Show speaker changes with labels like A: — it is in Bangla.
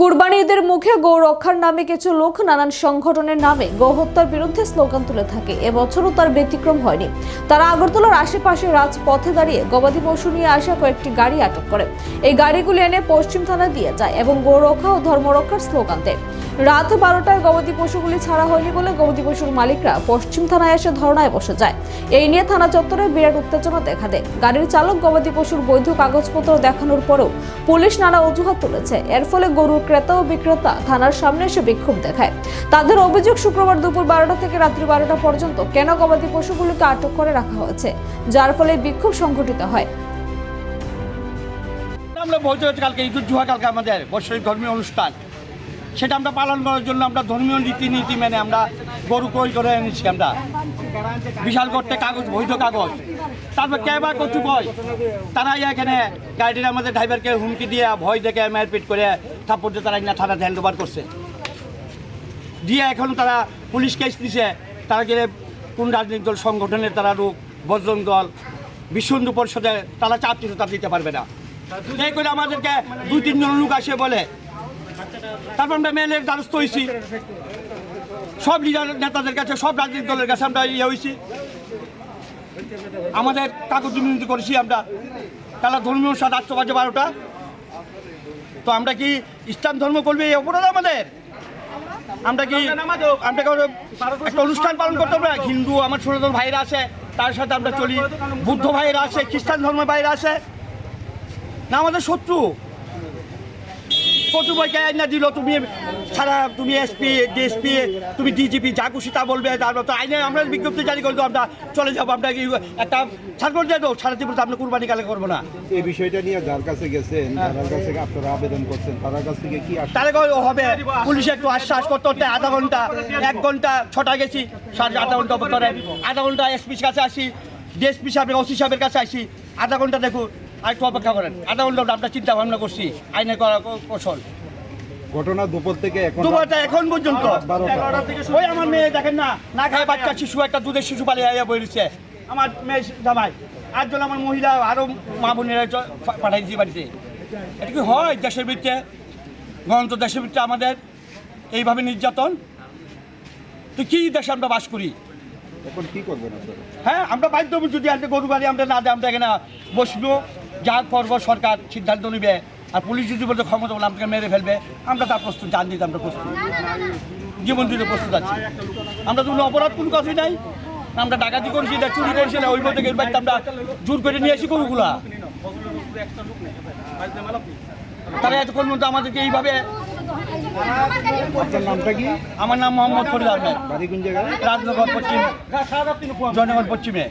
A: কুরবানি ঈদের মুখে গো রক্ষার নামে কিছু লোক নানান সংগঠনের নামে গোহত্যার বিরুদ্ধে স্লোগান তুলে থাকে। এবছরও তার ব্যতিক্রম হয়নি। তারা আগরতলার আশেপাশে রাজপথে দাঁড়িয়ে গবাদি পশু নিয়ে আসা কয়েকটি গাড়ি আটক করে। এই গাড়িগুলি এনে পশ্চিম থানা দিয়ে যায় এবং গো রক্ষা ও ধর্মরক্ষার স্লোগান দেয়। রাত বারোটায় গবাদি পশুগুলি ছাড়া হয়নি বলে গবাদি পশুর মালিকরা পশ্চিম থানায় এসে ধর্নায় বসে যায়। এই নিয়ে থানা চত্বরে বিরাট উত্তেজনা দেখা দেয়। গাড়ির চালক গবাদি পশুর বৈধ কাগজপত্র দেখানোর পরেও পুলিশ নানা অজুহাত তুলেছে। এর ফলে গরুর ক্রেতা ও বিক্রেতা থানার সামনে এসে বিক্ষোভ দেখায়। তাদের অভিযোগ শুক্রবার দুপুর বারোটা থেকে রাত্রি বারোটা পর্যন্ত কেন গবাদি পশুগুলিকে আটক করে রাখা হয়েছে, যার ফলে বিক্ষোভ সংঘটিত হয়।
B: আমরা বলতে কালকে জুহা কালকে আমাদের বৎসরিক ধর্মীয় অনুষ্ঠান। সেটা আমরা পালন করার জন্য আমরা ধর্মীয় রীতিনীতি মেনে আমরা গরু ক্রয় করে এনেছি আমরা। বিশাল করতে কাগজ, বৈধ কাগজ। তারপর কে বা কচু বয় তারাই এখানে গাড়ির আমাদের ড্রাইভারকে হুমকি দিয়ে ভয় দেখে মারপিট করে থাপ্পড় দিয়ে তারা না থানাতে হ্যান্ড ওভার করছে। দিয়ে এখন তারা পুলিশ কেস দিছে। তারা গেলে কোন রাজনৈতিক দল, সংগঠনের তারা লোক বজরং দল বিশ্ব হিন্দু পরিষদে তারা চাপ দিতে তারা দিতে পারবে না। এই করে আমাদেরকে দুই তিনজন লোক আসে বলে। তারপর আমরা মেলের দ্বারস্থ হয়েছি সব লিডার নেতাদের কাছে সব রাজনৈতিক দলের কাছে আমরা ইয়ে হয়েছি আমাদের কাগজ বিনতি করেছি আমরা। তারা ধর্মীয় সাত আটশো বাজে বারোটা। তো আমরা কি ইসলাম ধর্ম করবে এই অপরাধ আমাদের? আমরা কি আমরা একটা অনুষ্ঠান পালন করতে হবে হিন্দু আমার সনাতন ভাইরা আছে তার সাথে আমরা চলি। বুদ্ধ ভাইরা আছে খ্রিস্টান ধর্মের ভাইরা আছে। না আমাদের শত্রু। কত বইকে না দিল? তুমি সারা তুমি এসপি ডিএসপি তুমি ডিজিপি যা খুশি তা বলবে তারপর তো আইনে আমরা বিজ্ঞপ্তি জারি করে দেবো আমরা চলে যাব আমরা একটা ছাড় দিয়ে দেবো? সারা জীবন আমরা কুরবানি কালে করব না।
C: এই বিষয়টা নিয়ে যার কাছে গেছেন যার কাছে আপনারা আবেদন করছেন তার কাছ থেকে কি
B: তাহলে কই হবে? পুলিশে একটু আশ্বাস করতে করতে আধা ঘণ্টা এক ঘণ্টা ছটা গেছি সাড়ে আধা ঘণ্টা পরে আধা ঘণ্টা এসপির কাছে আসি ডিএসপি সাহেবের ওসি সাহেবের কাছে আসি আধা ঘণ্টা দেখুন আর একটু অপেক্ষা করেন। আধা ঘণ্টা আমরা চিন্তা ভাবনা করছি। আইনে করা কৌশল।
C: ঘটনা দুপুর থেকে এখন
B: দুপুরটা এখন পর্যন্ত। ওই আমার মেয়ে দেখেন না না খায় বাচ্চা শিশু একটা দুধের শিশু পালিয়ে আইয়া বইছে আমার মেয়ে জামাই আটজন আমার মহিলা আরও মা বোনেরা পাঠাই দিয়েছি বাড়িতে। এটা কি হয় দেশের ভিত্তিতে গণতন্ত্র দেশের ভিত্তিতে আমাদের এইভাবে নির্যাতন? তো কি দেশে আমরা বাস করি?
C: এখন কি করবেন
B: হ্যাঁ আমরা বাধ্য যদি আজকে গরু গাড়ি আমরা না দেয় আমরা এখানে বসবো। যা করব সরকার সিদ্ধান্ত নিবে আর পুলিশ যদি বলতে ক্ষমতা বলে আমাকে মেরে ফেলবে আমরা তার প্রস্তুত জান দিতে আমরা প্রস্তুত। জীবন দিতে প্রস্তুত আছি। আমরা তো অপরাধ কোনো কিছুই নাই। আমরা ডাকাতি করেছি না চুরি করেছি না ওই বলতে বাড়িতে আমরা জোর করে নিয়ে আসি গরুগুলা। তারা এতক্ষণ মধ্যে আমাদেরকে এইভাবে আমার নাম মোহাম্মদ ফরিদ আহমেদ। রাজনগর পশ্চিম জয়নগর পশ্চিমে।